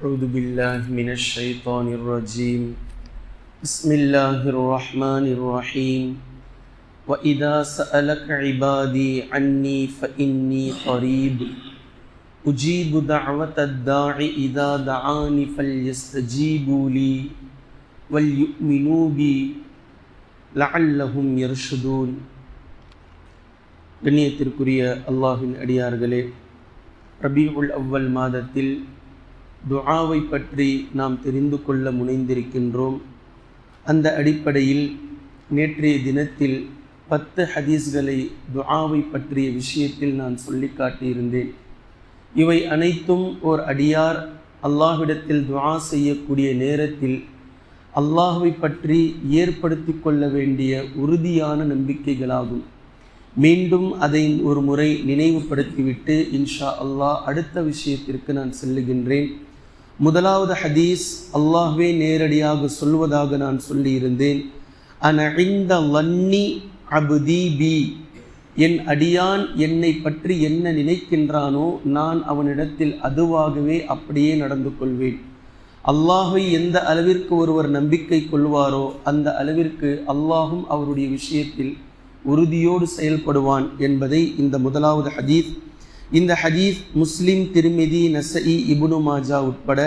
أعوذ بالله من الشيطان الرجيم بسم الله الرحمن الرحيم وإذا سألك عبادي عني فإني قريب أجيب دعوة الداع إذا دعاني فليستجيبوا لي وليؤمنوا بي لعلهم يرشدون கண்ணியத்திற்குரிய அல்லாஹின் அடியார்களே ரபீஉல் அவ்வல் மாதத்தில் துஆவை பற்றி நாம் தெரிந்து கொள்ள முனைந்திருக்கின்றோம். அந்த அடிப்படையில் நேற்றைய தினத்தில் பத்து ஹதீஸ்களை துஆவை பற்றிய விஷயத்தில் நான் சொல்லி காட்டியிருந்தேன். இவை அனைத்தும் ஓர் அடியார் அல்லாஹ்விடத்தில் துஆ செய்யக்கூடிய நேரத்தில் அல்லாஹுவை பற்றி ஏற்படுத்தி கொள்ள வேண்டிய உறுதியான நம்பிக்கைகளாகும். மீண்டும் அதை ஒரு முறை நினைவுபடுத்திவிட்டு இன்ஷா அல்லாஹ் அடுத்த விஷயத்திற்கு நான் செல்லுகின்றேன். முதலாவது ஹதீஸ் அல்லாஹ்வே நேரடியாக சொல்வதாக நான் சொல்லியிருந்தேன். அன வன்னி அபுதி பி. என் அடியான் என்னை பற்றி என்ன நினைக்கின்றானோ நான் அவனிடத்தில் அதுவாகவே அப்படியே நடந்து கொள்வேன். அல்லாஹை எந்த அளவிற்கு ஒருவர் நம்பிக்கை கொள்வாரோ அந்த அளவிற்கு அல்லாஹும் அவருடைய விஷயத்தில் உறுதியோடு செயல்படுவான் என்பதை இந்த முதலாவது ஹதீஸ் இந்த ஹதீஸ் முஸ்லிம் திருமிதி நசஇ இபுனு மாஜா உட்பட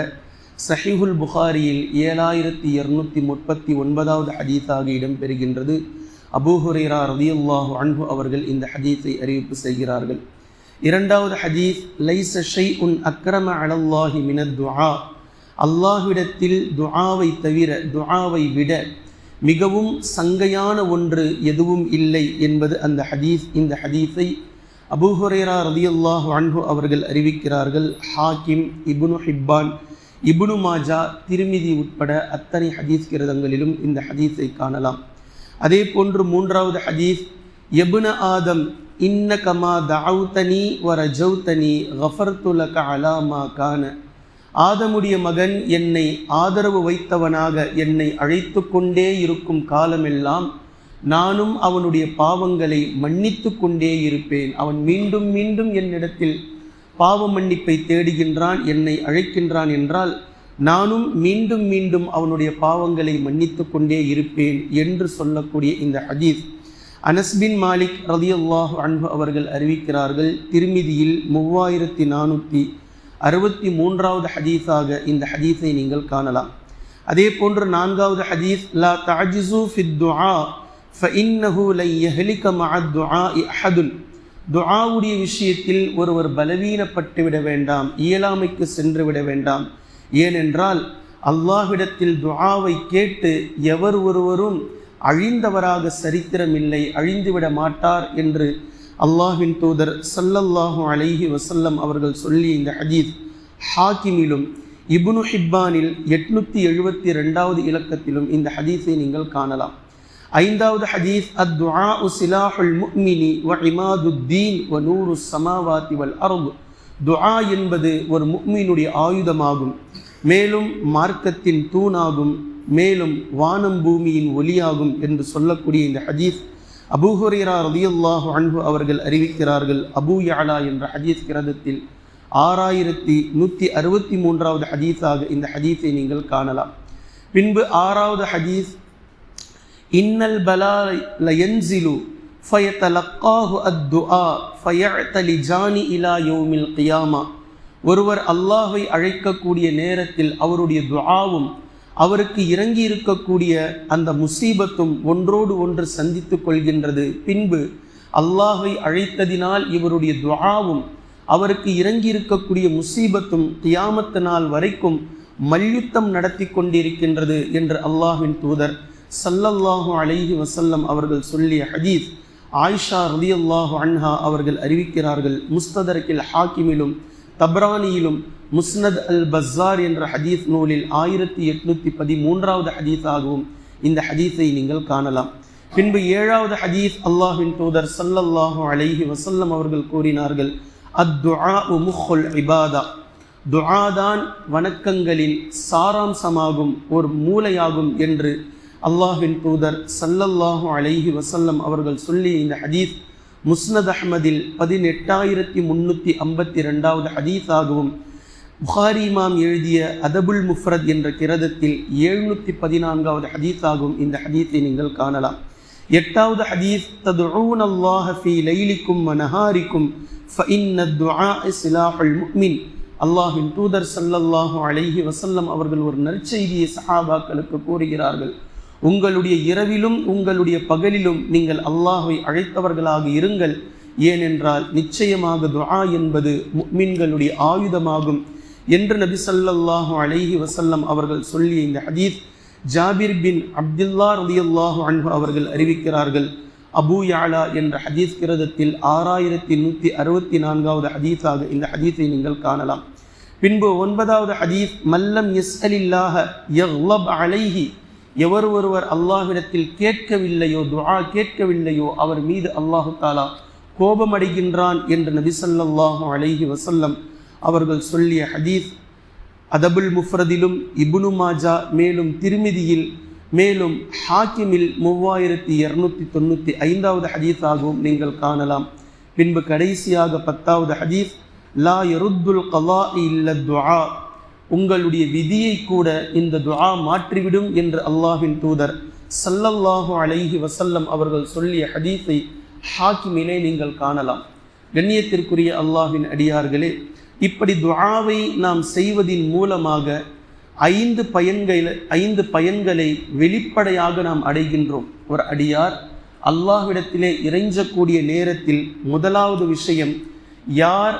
சஹிஹுல் புகாரியில் ஏழாயிரத்தி இருநூத்தி முப்பத்தி ஒன்பதாவது ஹதீஸாக இடம்பெறுகின்றது. அபூஹுரேரா ரதியுல்லாஹு அன்பு அவர்கள் இந்த ஹதீஸை அறிவிப்பு செய்கிறார்கள். இரண்டாவது ஹதீஸ் லைச ஷை உன் அக்ரம அலல்லாஹி மினத் துஆ. அல்லாஹ்விடத்தில் துஆவை தவிர துஆவை விட மிகவும் சங்கையான ஒன்று எதுவும் இல்லை என்பது அந்த ஹதீஸ் இந்த ஹதீஸை அபூஹுரேரா ரதியுல்லாஹ் அன்ஹு அவர்கள் அறிவிக்கிறார்கள் ஹாக்கிம் இபுனு ஹிப்பான் இபுனு மாஜா திருமிதி உட்பட அத்தனை ஹதீஸ் கிரதங்களிலும் இந்த ஹதீஸை காணலாம். அதே போன்று மூன்றாவது ஹதீஸ் எபுன ஆதம் இன்ன கமா தவுத்தனி வர ரஜௌத்தனி கஃபர்துலக அலாமா கான. ஆதமுடைய மகன் என்னை ஆதரவு வைத்தவனாக என்னை அழைத்து கொண்டே இருக்கும் காலமெல்லாம் நானும் அவனுடைய பாவங்களை மன்னித்து கொண்டே இருப்பேன். அவன் மீண்டும் மீண்டும் என்னிடத்தில் பாவ மன்னிப்பை தேடுகின்றான் என்னை அழைக்கின்றான் என்றால் நானும் மீண்டும் மீண்டும் அவனுடைய பாவங்களை மன்னித்து கொண்டே இருப்பேன் என்று சொல்லக்கூடிய இந்த ஹதீஸ். அனஸ்பின் மாலிக் ரதியுல்லாஹ் அன்பு அவர்கள் அறிவிக்கிறார்கள் திருமிதியில் மூவாயிரத்தி நானூற்றி அறுபத்தி மூன்றாவது ஹதீஸாக இந்த ஹதீஸை நீங்கள் காணலாம். அதே போன்று நான்காவது ஹதீஸ் லா தாஜிசு ஃபித் துஆ ஃபஇன்னஹு லை யஹ்லிக மஅ துஆ அஹதுன் துஆவுடைய விஷயத்தில் ஒருவர் பலவீனப்பட்டு விட வேண்டாம் இயலாமைக்கு சென்று விட வேண்டாம். ஏனென்றால் அல்லாஹ்விடத்தில் துஆவை கேட்டு எவர் ஒருவரும் அழிந்தவராக சரித்திரமில்லை அழிந்துவிட மாட்டார் என்று அல்லாஹின் தூதர் சல்லல்லாஹு அலைஹி வசல்லம் அவர்கள் சொல்லி இந்த ஹதீத் ஹாக்கிமிலும் இப்னு ஹிப்பானில் எட்நூற்றி எழுபத்தி ரெண்டாவது இலக்கத்திலும் இந்த ஹதீஸை நீங்கள் காணலாம். ஐந்தாவது ஹதீஸ் அத் துஆ சிலாஹுல் முக்மினி வ இமாதுத்தீன் வ நூரு சமாவாத்தி வல் அரபு துஆ என்பது ஒரு முக்மீனுடைய ஆயுதமாகும். மேலும் மார்க்கத்தின் தூணாகும். மேலும் வானம் பூமியின் ஒலியாகும் என்று சொல்லக்கூடிய இந்த ஹதீஸ் அபூஹுரேரா ரதியுல்லாஹு அன்பு அவர்கள் அறிவிக்கிறார்கள். அபூ யாலா என்ற ஹதீஸ் கிரதத்தில் ஆறாயிரத்தி நூற்றி அறுபத்தி மூன்றாவது ஹதீஸாக இந்த ஹதீஸை நீங்கள் காணலாம். பின்பு ஆறாவது ஹதீஸ் இன்னல் பலா லயன்சிலு ஃபயத்தலக்காஹு அத்துஆ ஃபயத்தலி ஜானி இலா யோமில் கியாமா. ஒருவர் அல்லாஹை அழைக்கக்கூடிய நேரத்தில் அவருடைய துஆவும் அவருக்கு இறங்கி இருக்கக்கூடிய அந்த முசீபத்தும் ஒன்றோடு ஒன்று சந்தித்து கொள்கின்றது. பின்பு அல்லாஹை அழைத்ததினால் இவருடைய துவாவும் அவருக்கு இறங்கி இருக்கக்கூடிய முசீபத்தும் தியாமத்த நாள் வரைக்கும் மல்யுத்தம் நடத்தி கொண்டிருக்கின்றது என்று அல்லாஹின் தூதர் சல்லல்லாஹு அலைஹி வசல்லம் அவர்கள் சொல்லிய ஹதீஸ் ஆயிஷா ரதியல்லாஹு அன்ஹா அவர்கள் அறிவிக்கிறார்கள் முஸ்ததர்கில் ஹாக்கிமிலும் தப்ரானியிலும் முஸ்னத் அல் பஸ்ஸார் என்ற ஹதீஸ் நூலில் ஆயிரத்தி எட்நூத்தி பதிமூன்றாவது ஹதீஸாகவும் இந்த ஹதீஸை நீங்கள் காணலாம். பின்பு ஏழாவது ஹதீஸ் அல்லாஹின் தூதர் சல்லல்லாஹு அலைஹி வசல்லம் அவர்கள் கூறினார்கள் அத்துஆ முஹுல் இபாதா. துஆதான் வணக்கங்களின் சாராம்சமாகும் ஒரு மூளையாகும் என்று அல்லாஹின் தூதர் சல்லல்லாஹு அலைஹி வசல்லம் அவர்கள் சொல்லி இந்த ஹதீஸ் முஸ்னத் அஹ்மதில் பதினெட்டாயிரத்தி முன்னூற்றி ஐம்பத்தி ரெண்டாவது ஹதீஸாகவும் புகாரி இமாம் எழுதிய அதபுல் முஃப்ரத் என்ற கிரதத்தில் எழுநூற்றி பதினான்காவது ஹதீஸாகும் இந்த ஹதீஸை நீங்கள் காணலாம். எட்டாவது ஹதீஸ் ததுஊன் அல்லாஹ் ஃபி லைலிக்கும் மனஹாரிக்கும் ஃபஇன்ன துஆ அல்லாஹின் தூதர் சல்லல்லாஹு அலைஹி வசல்லம் அவர்கள் ஒரு நற்செய்தியை சஹாபாக்களுக்கு கூறுகிறார்கள். உங்களுடைய இரவிலும் உங்களுடைய பகலிலும் நீங்கள் அல்லாஹை அழைத்தவர்களாக இருங்கள். ஏனென்றால் நிச்சயமாக துஆ என்பது முக்மின்களுடைய ஆயுதமாகும் என்று நபி சல்லாஹு அலைஹி வசல்லம் அவர்கள் சொல்லிய இந்த ஹதீத் ஜாபிர் பின் அப்துல்லா ரலியல்லாஹு அன்பு அவர்கள் அறிவிக்கிறார்கள். அபு யாலா என்ற ஹதீஸ் கிரதத்தில் ஆறாயிரத்தி நூற்றி அறுபத்தி நான்காவது ஹதீஸாக இந்த ஹதீஸை நீங்கள் காணலாம். பின்பு ஒன்பதாவது ஹதீஸ் மல்லம் எஸ் அலில்லாஹ அலைஹி எவர் ஒருவர் அல்லாஹ்விடத்தில் கேட்கவில்லையோ துஆ கேட்கவில்லையோ அவர் மீது அல்லாஹு தாலா கோபமடைகின்றான் என்று நபி சொல்லாஹு அலைஹி வசல்லம் அவர்கள் சொல்லிய ஹதீஸ். அதபுல் முஃப்ரதிலும் இபுனு மாஜா மேலும் திருமிதியில் மேலும் ஹாக்கிமில் மூவாயிரத்தி இரநூத்தி தொண்ணூற்றி ஐந்தாவது ஹதீஸாகவும் நீங்கள் காணலாம். பின்பு கடைசியாக பத்தாவது ஹதீஸ் லா எருத்துல் கலா இல்ல துஆ. உங்களுடைய விதியை கூட இந்த துஆ மாற்றிவிடும் என்று அல்லாஹின் தூதர் சல்லல்லாஹு அலைஹி வசல்லம் அவர்கள் சொல்லிய ஹதீஸை ஹாக்கிமிலே நீங்கள் காணலாம். கண்ணியத்திற்குரிய அல்லாஹின் அடியார்களே இப்படி துஆவை நாம் செய்வதின் மூலமாக ஐந்து பயன்களை ஐந்து பயன்களை வெளிப்படையாக நாம் அடைகின்றோம். ஒரு அடியார் அல்லாஹ்விடத்திலே இறைஞ்சக்கூடிய நேரத்தில் முதலாவது விஷயம் யார்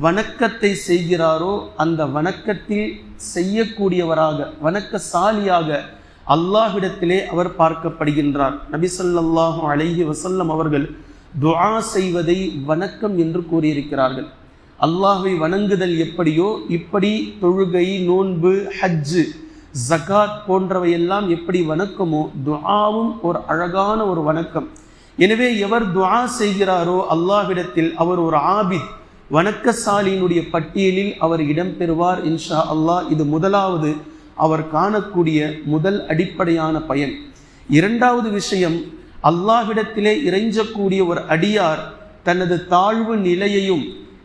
வணக்கத்தை செய்கிறாரோ அந்த வணக்கத்தில் செய்யக்கூடியவராக வணக்கசாலியாக அல்லாஹ்விடத்திலே அவர் பார்க்கப்படுகின்றார். நபி ஸல்லல்லாஹு வசல்லம் அவர்கள் துஆ செய்வதை வணக்கம் என்று கூறியிருக்கிறார்கள். அல்லாஹை வணங்குதல் எப்படியோ இப்படி தொழுகை நோன்பு ஹஜ்ஜு ஜகாத் போன்றவையெல்லாம் எப்படி வணக்கமோ துஆவும் ஒரு அழகான ஒரு வணக்கம். எனவே எவர் துஆ செய்கிறாரோ அல்லாஹ்விடத்தில் அவர் ஒரு ஆபித். வணக்கசாலியினுடைய பட்டியலில் அவர் இடம்பெறுவார் இன்ஷா அல்லாஹ். இது முதலாவது அவர் காணக்கூடிய முதல் அடிப்படையான பயன். இரண்டாவது விஷயம் அல்லாஹ்விடத்திலே இறைஞ்சக்கூடிய ஒரு அடியார் தனது தாழ்வு நிலையையும்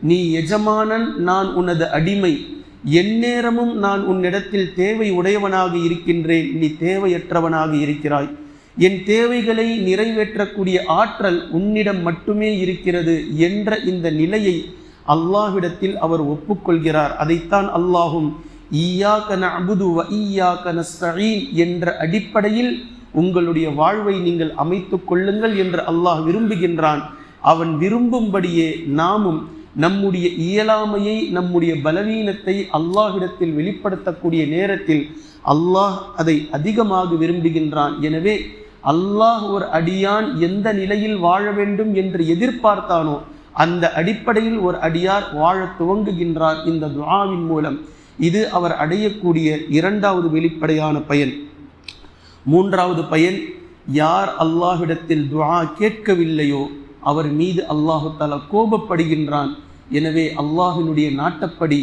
நீ எஜமானன் நான் உனது அடிமை எந்நேரமும் நான் உன்னிடத்தில் தேவை உடையவனாக இருக்கின்றேன் நீ தேவையற்றவனாக இருக்கிறாய். என் தேவைகளை நிறைவேற்றக்கூடிய ஆற்றல் உன்னிடம் மட்டுமே இருக்கிறது என்ற இந்த நிலையை அல்லாஹ்விடத்தில் அவர் ஒப்புக்கொள்கிறார். அதைத்தான் அல்லாஹும் ஈயாக்க நஅபுது வ ஈயாக்க என்ற அடிப்படையில் உங்களுடைய வாழ்வை நீங்கள் அமைத்துக் கொள்ளுங்கள் என்று அல்லாஹ் விரும்புகின்றான். அவன் விரும்பும்படியே நாமும் நம்முடைய இயலாமையை நம்முடைய பலவீனத்தை அல்லாஹ்விடத்தில் வெளிப்படுத்தக்கூடிய நேரத்தில் அல்லாஹ் அதை அதிகமாக விரும்புகின்றான். எனவே அல்லாஹ் ஒரு அடியான் எந்த நிலையில் வாழ வேண்டும் என்று எதிர்பார்த்தானோ அந்த அடிப்படையில் ஒரு அடியார் வாழ துவங்குகின்றார் இந்த துவாவின் மூலம். இது அவர் அடையக்கூடிய இரண்டாவது வெளிப்படையான பயன். மூன்றாவது பயன் யார் அல்லாஹ்விடத்தில் துவா கேட்கவில்லையோ அவர் மீது அல்லாஹு தலா கோபப்படுகின்றான். எனவே அல்லாஹினுடைய நாட்டப்படி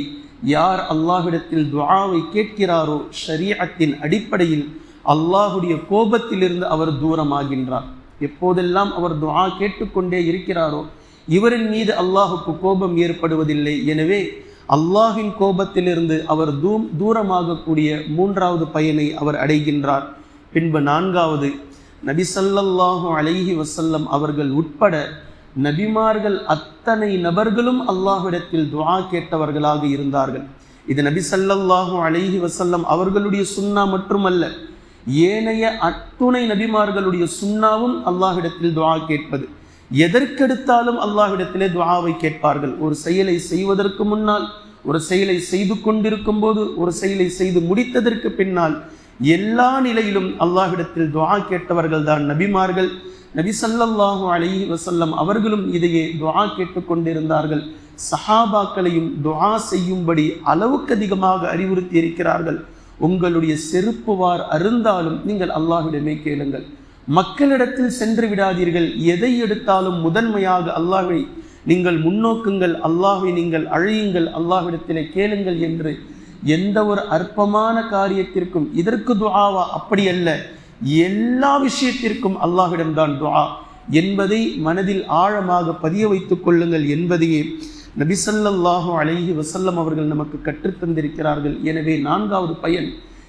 யார் அல்லாஹ்விடத்தில் துவாவை கேட்கிறாரோ ஷரீஅத்தின் அடிப்படையில் அல்லாஹுடைய கோபத்திலிருந்து அவர் தூரமாகின்றார். எப்போதெல்லாம் அவர் துவா கேட்டுக்கொண்டே இருக்கிறாரோ இவரின் மீது அல்லாஹுக்கு கோபம் ஏற்படுவதில்லை. எனவே அல்லாஹின் கோபத்திலிருந்து அவர் தூம் தூரமாகக்கூடிய மூன்றாவது பயனை அவர் அடைகின்றார். பின்பு நான்காவது நபிசல்லாஹு அலைஹி வசல்லம் அவர்கள் உட்பட நபிமார்கள் அத்தனை நபர்களும் அல்லாஹ்விடத்தில் துவா கேட்டவர்களாக இருந்தார்கள். இது நபிசல்லாஹு அலைஹி வசல்லம் அவர்களுடைய சுன்னா மட்டுமல்ல ஏனைய அத்துணை நபிமார்களுடைய சுன்னாவும் அல்லாஹ்விடத்தில் துவா கேட்பது. எதற்கெடுத்தாலும் அல்லாஹ்விடத்திலே துவாவை கேட்பார்கள். ஒரு செயலை செய்வதற்கு முன்னால் ஒரு செயலை செய்து கொண்டிருக்கும் போது ஒரு செயலை செய்து முடித்ததற்கு பின்னால் எல்லா நிலையிலும் அல்லாஹ்விடத்தில் துவா கேட்டவர்கள் தான் நபிமார்கள். நபி ஸல்லல்லாஹு அலைஹி வசல்லம் அவர்களும் இதையே துவா கேட்டுக்கொண்டிருந்தார்கள் சஹாபாக்களையும் துவா செய்யும்படி அளவுக்கு அதிகமாக அறிவுறுத்தி இருக்கிறார்கள். உங்களுடைய செருப்புவார் அருந்தாலும் நீங்கள் அல்லாஹ்விடமே கேளுங்கள். மக்களிடத்தில் சென்று விடாதீர்கள். எதை எடுத்தாலும் முதன்மையாக அல்லாஹை நீங்கள் முன்னோக்குங்கள். அல்லாஹை நீங்கள் அழையுங்கள். அல்லாஹ்விடத்திலே கேளுங்கள் என்று எந்த ஒரு அற்பமான காரியத்திற்கும் இதற்கு துஆவா அப்படி அல்ல. எல்லா விஷயத்திற்கும் அல்லாஹ்விடம்தான் துஆ. என்பதை மனதில் ஆழமாக பதிய வைத்துக் கொள்ளுங்கள் என்பதையே நபிசல்லாஹு அலைஹி வசல்லம் அவர்கள் நமக்கு கற்றுத்தந்திருக்கிறார்கள் எனவே நான்காவது பயன்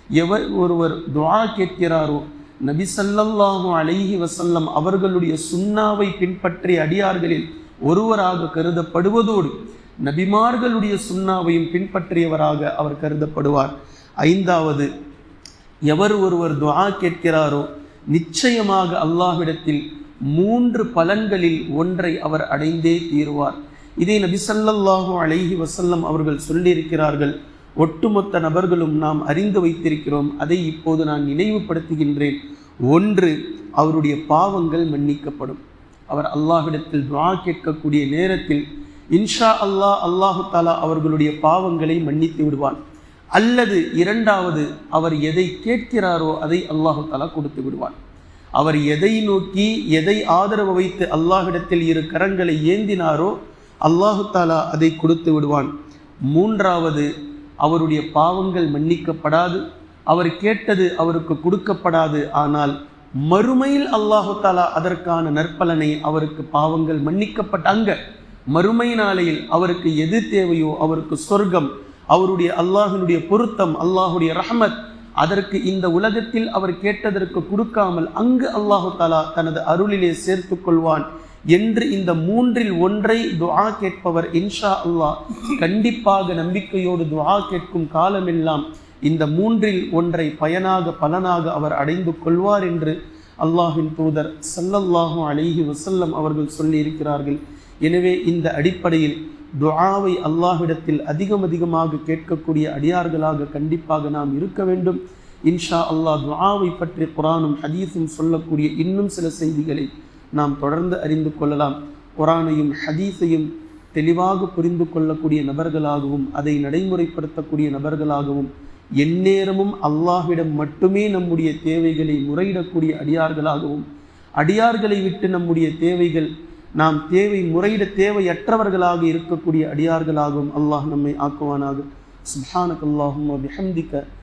எவர் ஒருவர் துவா கேட்கிறாரோ நபிசல்லாஹு அலைஹி வசல்லம் அவர்களுடைய சுண்ணாவை பின்பற்றிய அடியார்களில் ஒருவராக கருதப்படுவதோடு நபிமார்களுடைய சுன்னாவையும் பின்பற்றியவராக அவர் கருதப்படுவார். ஐந்தாவது எவர் ஒருவர் துவா கேட்கிறாரோ நிச்சயமாக அல்லாஹ்விடத்தில் மூன்று பலன்களில் ஒன்றை அவர் அடைந்தே தீருவார். இதை நபிசல்லாஹு அலைஹி வசல்லம் அவர்கள் சொல்லியிருக்கிறார்கள். ஒட்டுமொத்த நபர்களும் நாம் அறிந்து வைத்திருக்கிறோம். அதை இப்போது நான் நினைவுபடுத்துகின்றேன். ஒன்று அவருடைய பாவங்கள் மன்னிக்கப்படும். அவர் அல்லாஹிடத்தில் துவா கேட்கக்கூடிய நேரத்தில் இன்ஷா அல்லாஹ் அல்லாஹு தாலா அவர்களுடைய பாவங்களை மன்னித்து விடுவான். அல்லது இரண்டாவது அவர் எதை கேட்கிறாரோ அதை அல்லாஹு தாலா கொடுத்து விடுவான். அவர் எதை நோக்கி எதை ஆதரவு வைத்து அல்லாஹிடத்தில் இரு கரங்களை ஏந்தினாரோ அல்லாஹு தாலா அதை கொடுத்து விடுவான். மூன்றாவது அவருடைய பாவங்கள் மன்னிக்கப்படாது அவர் கேட்டது அவருக்கு கொடுக்கப்படாது ஆனால் மறுமையில் அல்லாஹு தாலா அதற்கான நற்பலனை அவருக்கு பாவங்கள் மன்னிக்கப்பட்ட அங்க மறுமை நாளையில் அவருக்கு எது தேவையோ அவருக்கு சொர்க்கம் அவருடைய அல்லாஹினுடைய பொருத்தம் அல்லாஹுடைய ரஹமத் அதற்கு இந்த உலகத்தில் அவர் கேட்டதற்கு கொடுக்காமல் அங்கு அல்லாஹு தாலா தனது அருளிலே சேர்த்து கொள்வான். என்று இந்த மூன்றில் ஒன்றை துஆ கேட்பவர் இன்ஷா அல்லாஹ். கண்டிப்பாக நம்பிக்கையோடு துஆ கேட்கும் காலமெல்லாம் இந்த மூன்றில் ஒன்றை பயனாக பலனாக அவர் அடைந்து கொள்வார் என்று அல்லாஹின் தூதர் சல்லல்லாஹு அலிஹி வசல்லம் அவர்கள் சொல்லி இருக்கிறார்கள் எனவே இந்த அடிப்படையில் துஆவை அல்லாஹ்விடத்தில் அதிகம் அதிகமாக கேட்கக்கூடிய அடியார்களாக கண்டிப்பாக நாம் இருக்க வேண்டும். இன்ஷா அல்லாஹ் துஆவை பற்றி குரானும் ஹதீஸும் சொல்லக்கூடிய இன்னும் சில செய்திகளை நாம் தொடர்ந்து அறிந்து கொள்ளலாம். குரானையும் ஹதீஸையும் தெளிவாக புரிந்து கொள்ளக்கூடிய நபர்களாகவும் அதை நடைமுறைப்படுத்தக்கூடிய நபர்களாகவும் எந்நேரமும் அல்லாஹ்விடம் மட்டுமே நம்முடைய தேவைகளை முறையிடக்கூடிய அடியார்களாகவும் அடியார்களை விட்டு நம்முடைய தேவைகள் நாம் தேவை முறையிட தேவையற்றவர்களாக இருக்கக்கூடிய அடியார்களாகவும் அல்லாஹ் நம்மை ஆக்குவானாக. சுஹானக் அல்லாஹும் பிஹம்திக்க.